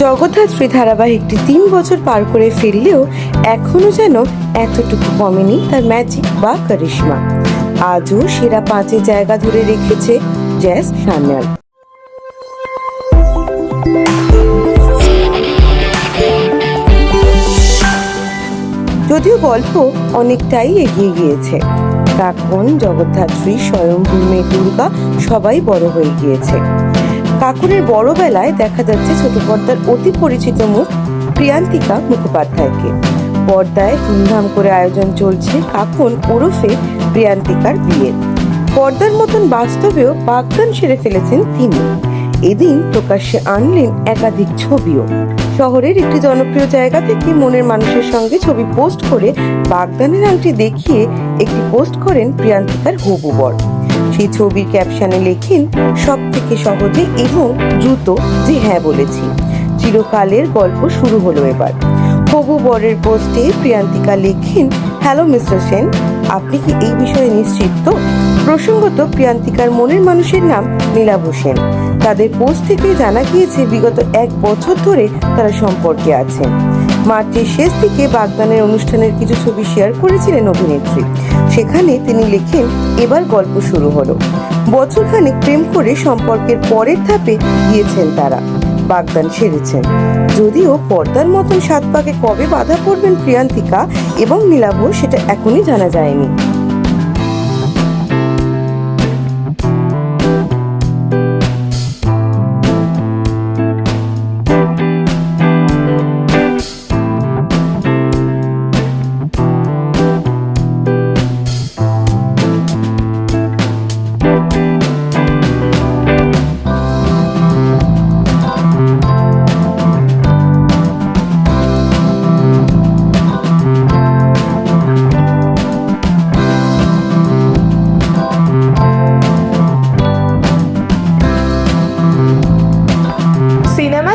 জগদ্ধাত্রী ধারাবাহিকটি তিন বছর পার করে ফেললেও এখনও যেন এতটুকু কমেনি তার ম্যাজিক বা কারিশমা আজও সেরা পাঁচে জায়গা ধরে রেখেছে জ্যাস সান্যাল যদিও গল্প অনেকটাই এগিয়ে গিয়েছে কাকন জগদ্ধাত্রী স্বয়ংভূ মেয়ে দুর্গা সবাই বড় হয়ে গিয়েছে। কাকুরের বড় বেলায় দেখা যাচ্ছে ছোট পর্দার অতি পরিচিত মুখ প্রিয়ান্তিকা মুখোপাধ্যায়কে। পর্দায় ধুমধাম করে আয়োজন চলছে কাকন ওরফে প্রিয়ান্তিকার বিয়ের পর্দার মতন বাস্তবেও বাগদান সেরে ফেলেছেন তিনি। এদিন প্রকাশ্যে আনলেন একাধিক ছবিও। শহরের একটি জনপ্রিয় জায়গা থেকে মনের মানুষের সঙ্গে ছবি পোস্ট করে বাগদানের আংটি দেখিয়ে একটি পোস্ট করেন প্রিয়ান্তিকার হবু বর। সেই ছবির ক্যাপশনে লেখেন সব থেকে সহজে এবং দ্রুত যে হ্যাঁ বলেছি। চিরকালের গল্প শুরু হলো এবার। হবু বরের পোস্টে প্রিয়ান্তিকা লেখেন হ্যালো মিস্টার সেন, আপনি কি এই বিষয়ে নিশ্চিত তো? প্রসঙ্গত প্রিয়ান্তিকার মনের মানুষের নাম নীলাভ সেন। তাদের পোস্ট থেকে জানা গিয়েছে, বিগত এক বছর ধরে তারা সম্পর্কে আছেন। মার্চের শেষ দিকে বাগদানের অনুষ্ঠানের কিছু ছবি শেয়ার করেছিলেন অভিনেত্রী। সেখানে তিনি লেখেন, এবার গল্প শুরু হলো। বছরখানেক প্রেম করে সম্পর্কের পরের ধাপে গিয়েছেন তারা। বাগদান সেরেছেন। যদিও পর্দার মতন সাত পাকে কবে বাধা পড়বেন প্রিয়ান্তিকা এবং নীলাভ, সেটা এখনই জানা যায়নি।